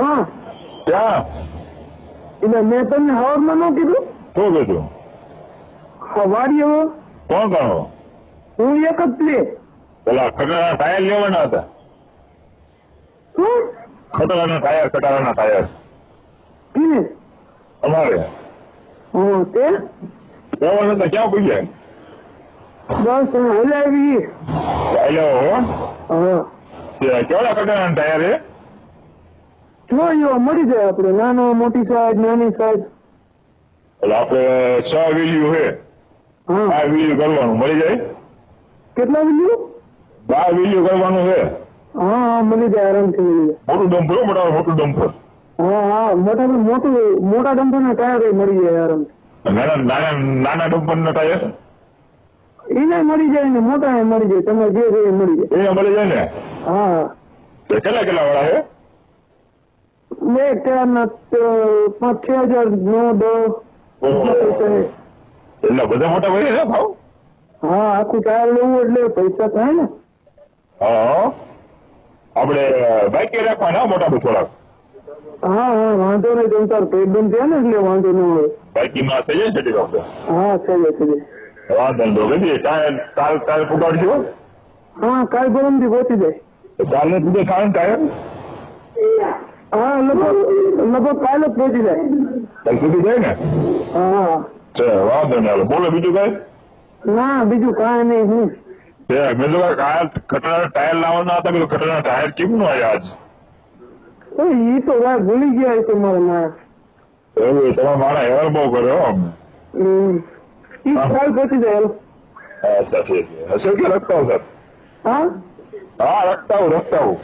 હા. ક્યાં? એટલે મેં તમને હવારમાં ન કીધું? શું કીધું? સવારી હવે કોણ ગણો? હું એક જ પ્લે પેલા ખટારા ટાયર લેવાના હતા. શું? ખટારાના ટાયર ખટારાના ટાયર. કીને? અમારે. હું તે? લેવાના હતા ક્યાં પૂછ્યા બસ હલાવી. હેલો હા. કેવડા ખટારાના ટાયર છે જો એવા મળી જાય આપણે નાનો મોટી સાઈઝ નાની સાઈઝ એટલે આપણે છ વીલ્યુ છે. બાર વીલ્યુ કરવાનું. મળી જાય? કેટલા વિલ્યુ? બાર વીલ્યુ કરવાનું છે. હા હા મળી જાય આરામથી મળી જાય. મોટું ડમ્પર મોટા મોટું ડમ્પર હા હા મોટા મોટું મોટા ડમ્પરના ટાયર મળી જાય આરામથી. નાના નાના નાના ડમ્પર ના ટાયર એને મળી જાય ને મોટા મળી જાય. તમે જે જોઈએ મળી જાય. એ મળી જાય ને? હા. કેટલા કેટલા વાળા છે એક ટાયરના તો પાંચ છ હજાર નો દસ ઓહો. એટલે બધા મોટા ભાઈ છે ભાવ? હા આખું ટાયર લેવું એટલે પૈસા થાય ને. હા. આપણે બાઈક રાખવાના હો મોટા થોડાક હા હા વાંધો નહીં તમે તાર બંધ થયા ને એટલે વાંધો ન હોય બાઈકીમાં થઈ જાય છે હા થઈ જાય થઈ જાય. વાંધો નહીં કદી કાલ કાલ કાલ પુગાડશું હા કાલ પરમથી પહોંચી જાય. કાલ તુજે કાલ ટાયર હા લગભગ લગભગ કાલે પહોંચી જાય. કાલ સુધી જાય ને? હા. છે વાંધો બોલો બીજું કઈ? ના બીજું કાંઈ નહીં હું. છે મેં તો ટાયર લાવવાના હતા પેલું ખતરા ટાયર કેમ નું આવ્યા આજ? એ તો વાત ભૂલી ગયા મારા માં એવું તમારા મારા હેર બહુ કર્યો હો એ. કાલ પહોંચી જાય. અચ્છા છે. હશે કે રખતા સર હા? હા રખતા હું રખતા હું